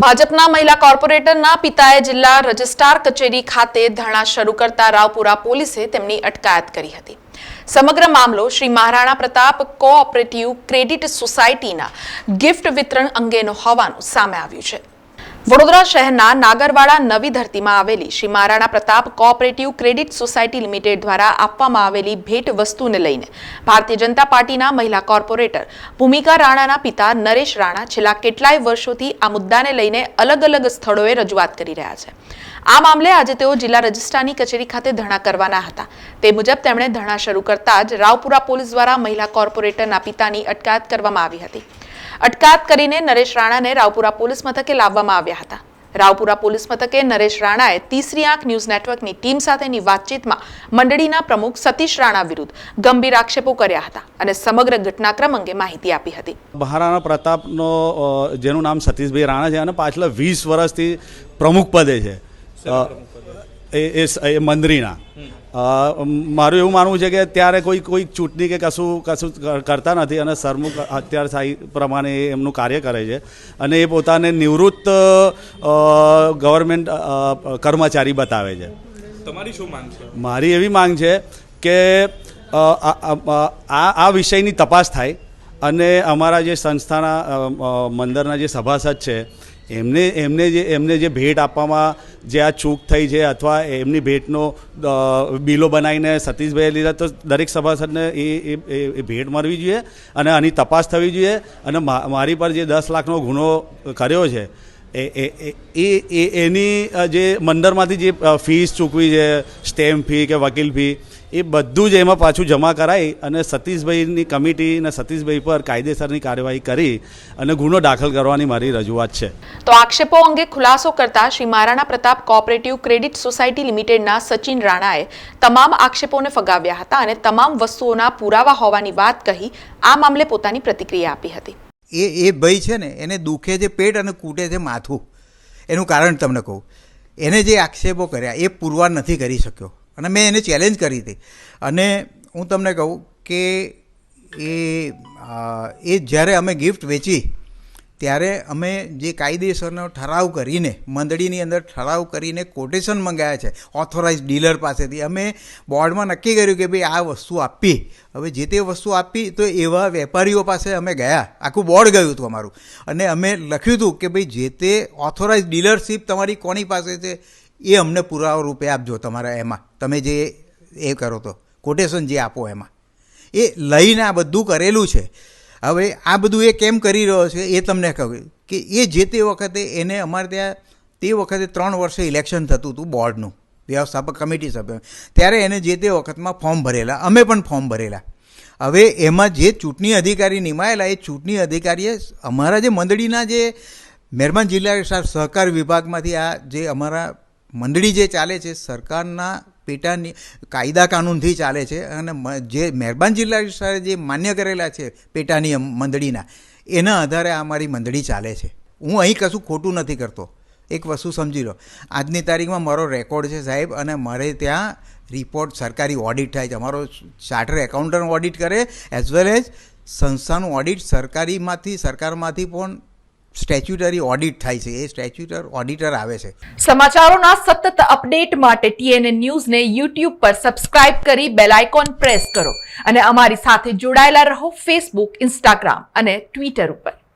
ભાજપના મહિલા કોર્પોરેટરના પિતાએ જિલ્લા રજિસ્ટ્રાર કચેરી ખાતે ધરણા શરૂ કરતા રાવપુરા પોલીસે તેમની અટકાયત કરી હતી. સમગ્ર મામલો શ્રી મહારાણા પ્રતાપ કોઓપરેટિવ ક્રેડિટ સોસાયટીના ગિફ્ટ વિતરણ અંગેનો હોવાનું સામે આવ્યું છે. વડોદરા શહેરના નાગરવાડા નવી ધરતીમાં આવેલી Shri Maharana Pratap cooperative credit society limited દ્વારા આપવામાં આવેલી ભેટ વસ્તુને લઈને ભારતીય જનતા પાર્ટીના મહિલા કોર્પોરેટર ભૂમિકા રાણાના પિતા નરેશ રાણા છેલ્લા કેટલાય વર્ષોથી આ મુદ્દાને લઈને અલગ અલગ સ્થળોએ રજૂઆત કરી રહ્યા છે. આ મામલે આજે તેઓ જિલ્લા રજિસ્ટ્રારની કચેરી ખાતે ધરણા કરવાના હતા. તે મુજબ તેમણે ધરણા શરૂ કરતા જ રાવપુરા પોલીસ દ્વારા મહિલા કોર્પોરેટરના પિતાની અટકાયત કરવામાં આવી હતી. અટકાયત કરીને નરેશ રાણાને રાવપુરા પોલીસ મથકે લાવવામાં આવ્યા હતા. રાવપુરા પોલીસ મથકે નરેશ રાણાએ તીસરી આંખ ન્યૂઝ નેટવર્કની ટીમ સાથેની વાતચીતમાં મંડળીના પ્રમુખ સતીશ રાણા વિરુદ્ધ ગંભીર આક્ષેપો કર્યા હતા અને સમગ્ર ઘટનાક્રમ અંગે માહિતી આપી હતી. મહારાણા પ્રતાપનો જેનું નામ સતીશભાઈ રાણા છે અને પાછલા વીસ વર્ષથી પ્રમુખ પદે છે. એ એ મંદરીના. મારું એવું માનવું છે કે ત્યારે કોઈ કોઈ ચૂંટણી કે કશું કશું કરતા નથી અને સરમુખ અત્યાર સાહી પ્રમાણે એ એમનું કાર્ય કરે છે અને એ પોતાને નિવૃત્ત ગવર્મેન્ટ કર્મચારી બતાવે છે. તમારી શું માંગ છે? મારી એવી માંગ છે કે આ- આ વિષયની તપાસ થાય અને અમારા જે સંસ્થાના મંદિરના જે સભાસદ છે એમને એમને જે એમને જે ભેટ આપવામાં જે આ ચૂક થઈ છે અથવા એમની ભેટનો બિલો બનાવીને સતીશભાઈએ લીધા, તો દરેક સભાસદને એ, એ- ભેટ મળવી જોઈએ અને આની તપાસ થવી જોઈએ. અને મારી પર જે દસ લાખનો ગુનો કર્યો છે, એ એ, એ- એ એ એની જે મંદરમાંથી જે ફીસ ચૂકવી છે સ્ટેમ્પ ફી કે વકીલ ફી એ બધું જ એમાં પાછું જમા કરાવી અને સતીશભાઈની કમિટી અને સતીશભાઈ પર કાયદેસરની કાર્યવાહી કરી અને ગુનો દાખલ કરવાની મારી રજૂઆત છે. તો આક્ષેપો અંગે ખુલાસો કરતા Shri Maharana Pratap cooperative credit society લિમિટેડના સચિન રાણાએ તમામ આક્ષેપોને ફગાવ્યા હતા અને તમામ વસ્તુઓના પુરાવા હોવાની વાત કહી આ મામલે પોતાની પ્રતિક્રિયા આપી હતી. એ એ ભાઈ છે ને એને દુખે છે પેટ અને કૂટે છે માથું. એનું કારણ તમને કહું. એને જે આક્ષેપો કર્યા, એ પુરવાર નથી કરી શક્યો. અને મેં એને ચેલેન્જ કરી હતી. અને હું તમને કહું કે એ એ જ્યારે અમે ગિફ્ટ વેચી ત્યારે અમે જે કાયદેસરનો ઠરાવ કરીને, મંડળીની અંદર ઠરાવ કરીને કોટેશન મંગાવ્યા છે ઓથોરાઇઝ ડીલર પાસેથી, અમે બોર્ડમાં નક્કી કર્યું કે ભાઈ આ વસ્તુ આપી હવે જે તે વસ્તુ આપી, તો એવા વેપારીઓ પાસે અમે ગયા. આખું બોર્ડ ગયું હતું અમારું. અને અમે લખ્યું હતું કે ભાઈ જે તે ઓથોરાઇઝ ડીલરશીપ તમારી કોની પાસે છે, એ અમને પુરાવા રૂપે આપજો તમારા એમાં. તમે જે એ કરો તો કોટેશન જે આપો એમાં. એ લઈને આ બધું કરેલું છે. હવે આ બધું એ કેમ કરી રહ્યો છે એ તમને કહ્યું કે એ જે તે વખતે એને અમારે ત્યાં તે વખતે ત્રણ વર્ષે ઇલેક્શન થતું હતું બોર્ડનું, વ્યવસ્થાપક કમિટી સભ્ય. ત્યારે એને જે તે વખતમાં ફોર્મ ભરેલા, અમે પણ ફોર્મ ભરેલા. હવે એમાં જે ચૂંટણી અધિકારી નિમાયેલા, એ ચૂંટણી અધિકારીએ અમારા જે મંડળીના જે મહેરબાન જિલ્લા સહકાર વિભાગમાંથી આ જે અમારા મંડળી જે ચાલે છે, સરકારના પેટાની કાયદા કાનૂનથી ચાલે છે અને જે મહેરબાન જિલ્લા વિસ્તારે જે માન્ય કરેલા છે પેટાની મંડળીના, એના આધારે આ મારી મંડળી ચાલે છે. હું અહીં કશું ખોટું નથી કરતો. એક વસ્તુ સમજી લો. આજની તારીખમાં મારો રેકોર્ડ છે સાહેબ અને મારે ત્યાં રિપોર્ટ, સરકારી ઓડિટ થાય છે. અમારો ચાર્ટર એકાઉન્ટન્ટ ઓડિટ કરે એઝ વેલ એઝ સંસ્થાનું ઓડિટ સરકારીમાંથી, સરકારમાંથી પણ સ્ટેચ્યુટરી ઓડિટ થાય છે, એ સ્ટેચ્યુટર ઓડિટર આવે છે. સમાચારોના સતત અપડેટ માટે ટીએનએ ન્યૂઝને યુટ્યુબ પર સબસ્ક્રાઇબ કરી બેલ આઇકોન પ્રેસ કરો અને અમારી સાથે જોડાયેલા રહો ફેસબુક, ઇન્સ્ટાગ્રામ અને ટ્વિટર ઉપર.